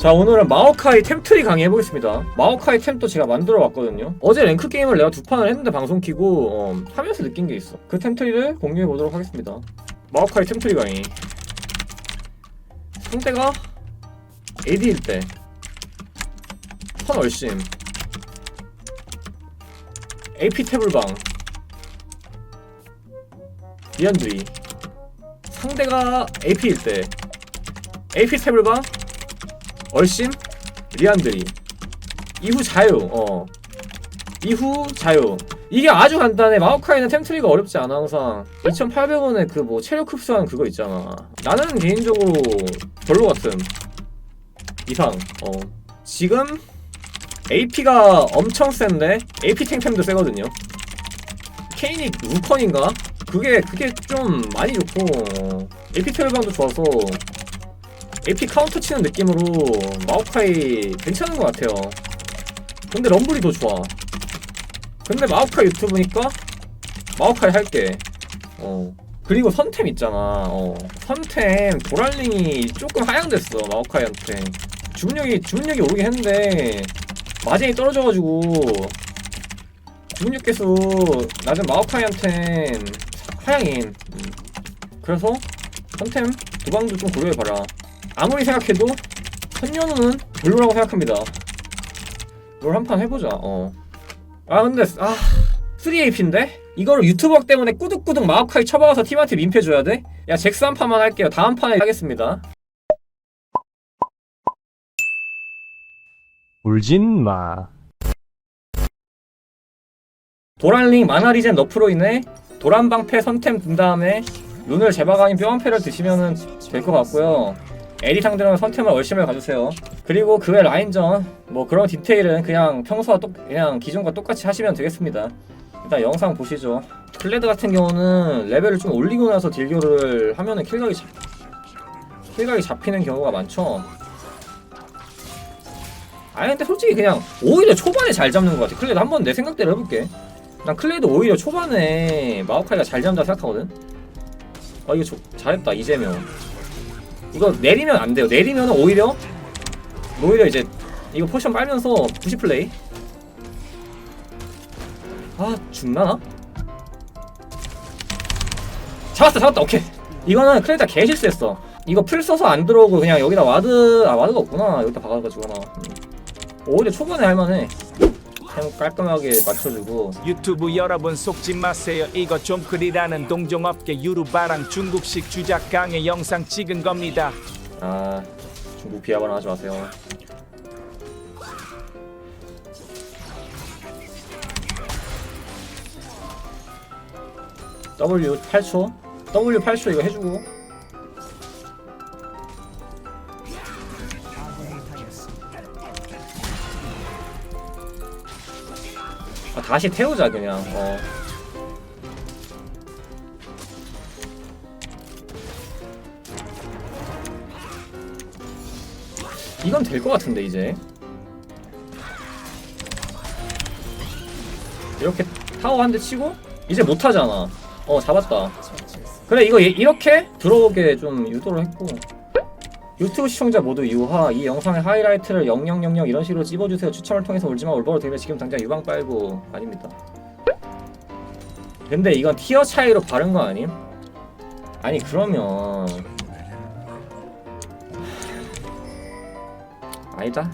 자 오늘은 마오카이 템트리 강의해보겠습니다. 마오카이 템도 제가 만들어봤거든요. 어제 랭크 게임을 내가 두 판을 했는데 방송 키고 어, 하면서 느낀 게 있어. 그 템트리를 공유해보도록 하겠습니다. 마오카이 템트리 강의. 상대가 AD일 때 선얼심 AP 태블방. 리안드리. 상대가 AP일 때 AP 태블방 얼심 리안드리 이후 자유 어. 이후 자유. 이게 아주 간단해. 마오카이는 템트리가 어렵지 않아 항상. 2800원에 그 뭐 체력 흡수하는 그거 있잖아. 나는 개인적으로 별로 같음 이상 어. 지금 AP가 엄청 센데 AP 탱템도 세거든요. 케인이 루컨인가? 그게 그게 좀 많이 좋고 어, AP 텔방도 좋아서 AP 카운터 치는 느낌으로 마오카이 괜찮은 것 같아요. 근데 럼블이 더 좋아. 근데 마오카이 유튜브니까 마오카이 할게. 어. 그리고 선템 있잖아. 어. 선템 도랄링이 조금 하향됐어 마오카이한테. 주문력이 주문력이 오르긴 했는데 마진이 떨어져가지고 주문력 개수 낮은 마오카이한텐 하향인. 음. 그래서 선템 도방도 좀 고려해봐라. 아무리 생각해도 선녀는 별로라고 생각합니다. 롤한판 해보자. 어. 아 근데 아 3AP인데 이거를 유튜버 때문에 꾸덕꾸덕 마우카이 쳐박아서 팀한테 민폐 줘야 돼? 야 잭스 한 판만 할게요. 다음 판에 하겠습니다. 울진 마. 도란링 마나리젠 너프로 인해 도란방패 선템 든 다음에 눈을 제박아인 뼈한패를 드시면 될 것 같고요. 에리 상대로는 선템을 얼심을 가주세요. 그리고 그 외 라인전 뭐 그런 디테일은 그냥 평소와 똑 그냥 기존과 똑같이 하시면 되겠습니다. 일단 영상 보시죠. 클레드 같은 경우는 레벨을 좀 올리고 나서 딜교를 하면은 킬각이 잡 킬각이 잡히는 경우가 많죠. 아니 근데 솔직히 그냥 오히려 초반에 잘 잡는 것 같아. 클레드 한번 내 생각대로 해볼게. 난 클레이도 오히려 초반에 마오카이가 잘 잡는다 생각하거든. 아 이거 조, 잘했다 이재명. 이거 내리면 안 돼요. 내리면 오히려 오히려 이제 이거 포션 빨면서 부시 플레이. 아 죽나나? 잡았다 잡았다 오케이. 이거는 클레이다 개 실수했어. 이거 풀 써서 안 들어오고 그냥 여기다 와드 아 와드가 없구나 여기다 박아가지고 하나. 음. 오히려 초반에 할만해. 템 깔끔하게 맞춰주고. 유튜브 여러분 속지 마세요. 이거 좀 그리라는 동종업계 유루바랑 중국식 주작 강의 영상 찍은 겁니다. 아 중국 비하만 하지 마세요. W 8초? W 8초 이거 해주고 다시 태우자 그냥. 어. 이건 될 것 같은데 이제. 이렇게 타워 한 대 치고 이제 못 하잖아. 어 잡았다. 그래 이거 얘- 이렇게 들어오게 좀 유도를 했고 유튜브 시청자 모두 유하 이 영상의 하이라이트를 0000 이런 식으로 찝어주세요 추첨을 통해서 울지마 올버로 되면 지금 당장 유방 빨고 아닙니다 근데 이건 티어 차이로 바른 거 아님? 아니 그러면 아니다.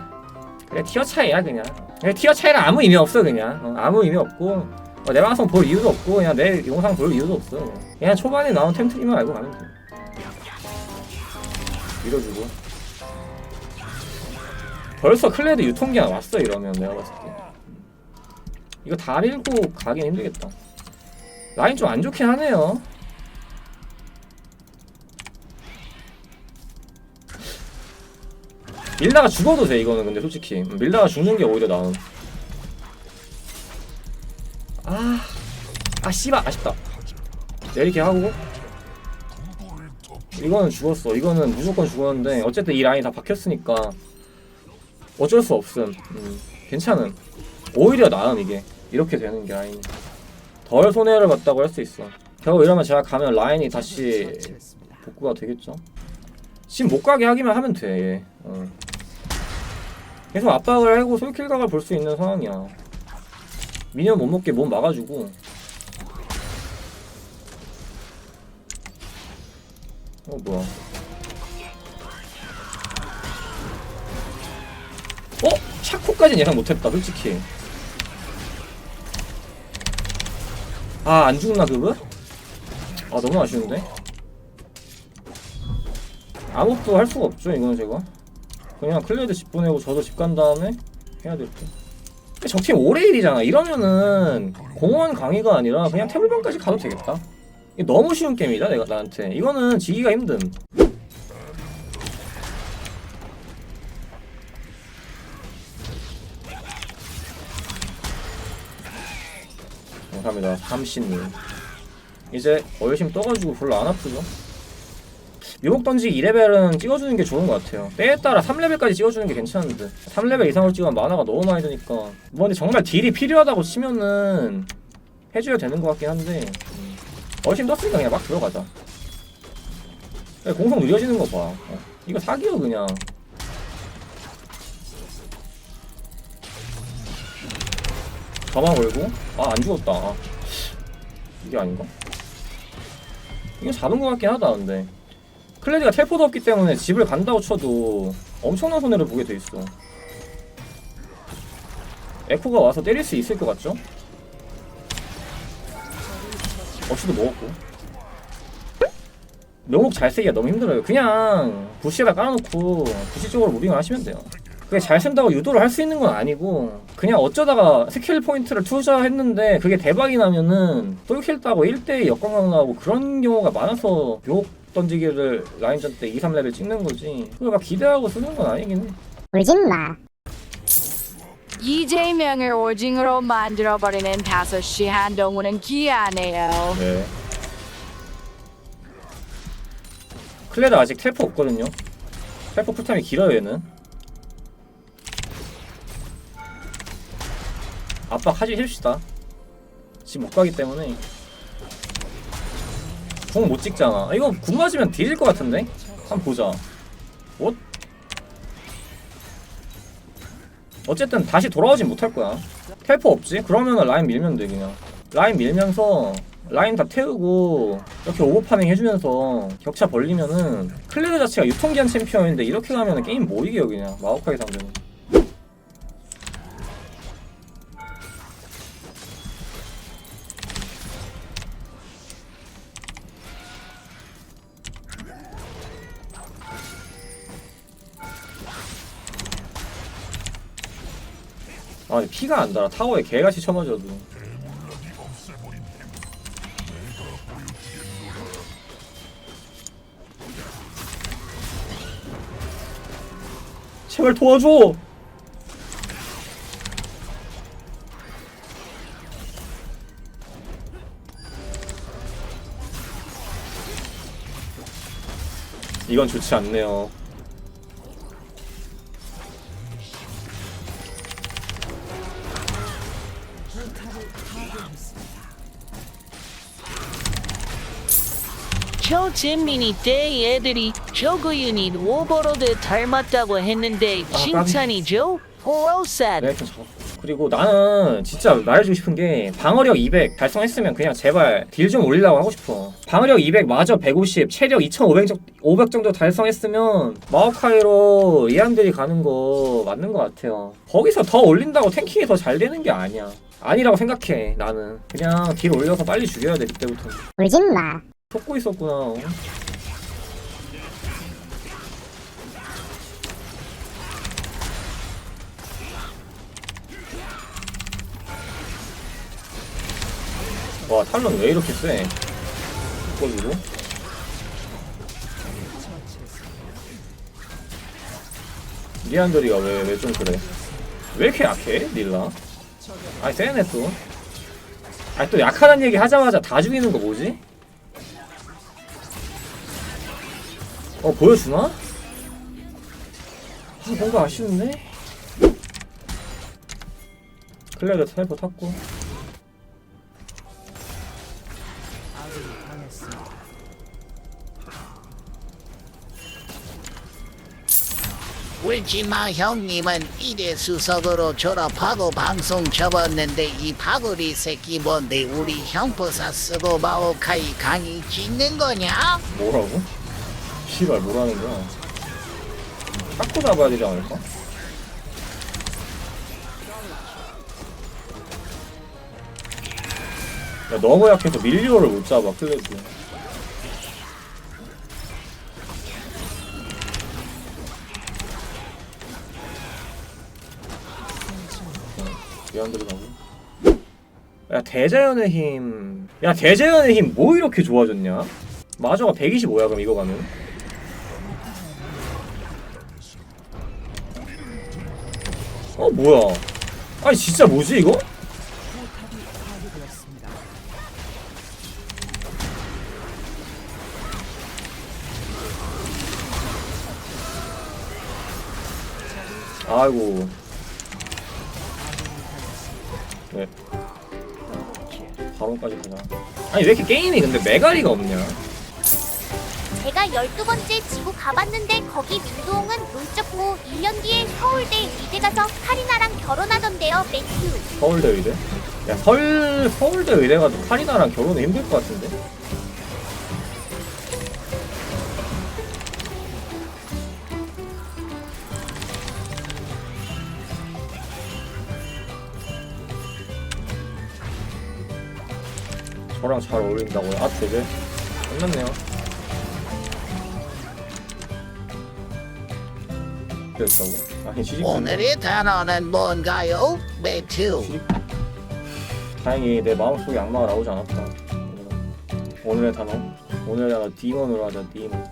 그래 티어 차이야 그냥. 그냥 티어 차이는 아무 의미 없어 그냥. 어, 아무 의미 없고 어, 내 방송 볼 이유도 없고 그냥 내 영상 볼 이유도 없어. 그냥, 그냥 초반에 나온 템트리만 알고 가면 돼. 밀어주고. 벌써 클레드 유통기한 왔어 이러면 내가 봤을 때. 이거 다 밀고 가긴 힘들겠다. 라인 좀 안 좋긴 하네요. 밀다가 죽어도 돼 이거는 근데 솔직히 음, 밀다가 죽는 게 오히려 나음 아, 아 씨발 아쉽다 내리게 하고 이거는 죽었어. 이거는 무조건 죽었는데 어쨌든 이 라인이 다 박혔으니까 어쩔 수 없음. 음, 괜찮음. 오히려 나음 이게. 이렇게 되는 게 라인이. 덜 손해를 봤다고 할 수 있어. 결국 이러면 제가 가면 라인이 다시 복구가 되겠죠? 심못 가게 하기만 하면 돼 얘. 어. 계속 압박을 하고 솔킬각을 볼 수 있는 상황이야. 미니언 못 먹게 몸 막아주고 어 뭐야 어? 샤코까지는 예상 못했다 솔직히 아 안 죽나 그거? 아 너무 아쉬운데 아무것도 할 수가 없죠 이거는 제가 그냥 클레드 집 보내고 저도 집 간 다음에 해야 될 듯. 근데 적팀 5레일이잖아 이러면은 공원 강의가 아니라 그냥 태블방까지 가도 되겠다 너무 쉬운 게임이다 내가 나한테. 이거는 지기가 힘듦. 감사합니다 삼신님. 이제 얼심 떠가지고 별로 안 아프죠? 묘목 던지기 2레벨은 찍어주는 게 좋은 것 같아요. 때에 따라 3레벨까지 찍어주는 게 괜찮은데. 3레벨 이상을 찍으면 만화가 너무 많이 드니까. 뭐 근데 정말 딜이 필요하다고 치면은 해줘야 되는 것 같긴 한데. 음. 얼심 떴으니까 그냥 막 들어가자 야, 공성 느려지는 거봐 어. 이거 사기요 그냥 가만 걸고 아 안 죽었다 아. 이게 아닌가? 이거 잡은 것 같긴 하다 근데 클레드가 텔포도 없기 때문에 집을 간다고 쳐도 엄청난 손해를 보게 돼 있어 에코가 와서 때릴 수 있을 것 같죠? 어치도 먹었고. 명목 잘 쓰기가 너무 힘들어요. 그냥 부시에다 깔아놓고 부시 쪽으로 무빙을 하시면 돼요. 그게 잘 쓴다고 유도를 할 수 있는 건 아니고 그냥 어쩌다가 스킬 포인트를 투자했는데 그게 대박이 나면은 똘킬 따고 1대1 역광강 나오고 그런 경우가 많아서 욕 던지기를 라인전 때 2, 3레벨 찍는 거지. 그걸 막 기대하고 쓰는 건 아니긴 해. 울진마 이재명을 오징어로 만들어버리는 5시 한동훈은 기아네요. 네. 클레드 아직 텔포 없거든요. 텔포 풀타임이 길어요 얘는. 압박하지 해줍시다. 지금 못 가기 때문에. 궁 못 찍잖아. 아, 이거 궁 맞으면 뒤질 것 같은데? 한번 보자. 뭐? 어쨌든 다시 돌아오진 못할 거야. 텔포 없지? 그러면은 라인 밀면 돼 그냥. 라인 밀면서 라인 다 태우고 이렇게 오버파밍 해주면서 격차 벌리면은 클레드 자체가 유통기한 챔피언인데 이렇게 가면은 게임 못 이겨요 그냥 마오카이 상대는. 아 근데 피가 안 달아. 타워에 개같이 쳐맞아도. 제발 도와줘! 이건 좋지 않네요 잼민이 때 애들이 저그윤이 오버로드 닮았다고 했는데 아, 칭찬이죠? 포로sad 네, 좀 잡았고. 그리고 나는 진짜 말해주고 싶은 게 방어력 200 달성했으면 그냥 제발 딜 좀 올리려고 하고 싶어. 방어력 200 마저 150, 체력 2500 정- 500 정도 달성했으면 마오카이로 이안들이 가는 거 맞는 것 같아요. 거기서 더 올린다고 탱킹이 더 잘 되는 게 아니야. 아니라고 생각해 나는. 그냥 딜 올려서 빨리 죽여야 돼 그때부터. 울진 마 속고 있었구나. 어. 와 탈론 왜 이렇게 세? 거기로? 리안드리가 왜 왜 좀 그래? 왜 이렇게 약해 닐라? 아니 세네 또. 아니 또 약하다는 얘기 하자마자 다 죽이는 거 뭐지? 어 보여주나? 아 뭔가 아쉬운데? 클레드 텔포 탔고 울지마 형님은 이대 수석으로 졸업하고 방송 접었는데 이 바구리 새끼 뭔데 우리 형포사 쓰고 마오카이 강의 찍는 거냐? 뭐라고? 씨발 뭐라는 거야? 깎고 잡아야 되지 않을까? 야 너무 약해서 밀리오를 못 잡아 클레드 위안들이 가고 야 대자연의 힘 야 대자연의 힘 뭐 이렇게 좋아졌냐? 마저가 125야 그럼 이거 가면 어 뭐야? 아니 진짜 뭐지 이거? 아이고. 네. 바론까지 가자. 아니 왜 이렇게 게임이 근데 메가리가 없냐 제가 12번째 지구 가봤는데 거기 민동은 롤쩍고 1년 뒤에 서울대 의대 가서 카리나랑 결혼하던데요 매튜 서울대 의대? 야 설, 서울대 의대 가도 카리나랑 결혼은 힘들 것 같은데? 저랑 잘 어울린다고요? 아 되게? 끝났네요 그랬다고? 아니 취직 오늘의 단어는 뭔가요? 매튜 다행히 내 마음속에 악마가 나오지 않았다. 오늘의 단어. 오늘의 단어 디몬으로 하자 디몬.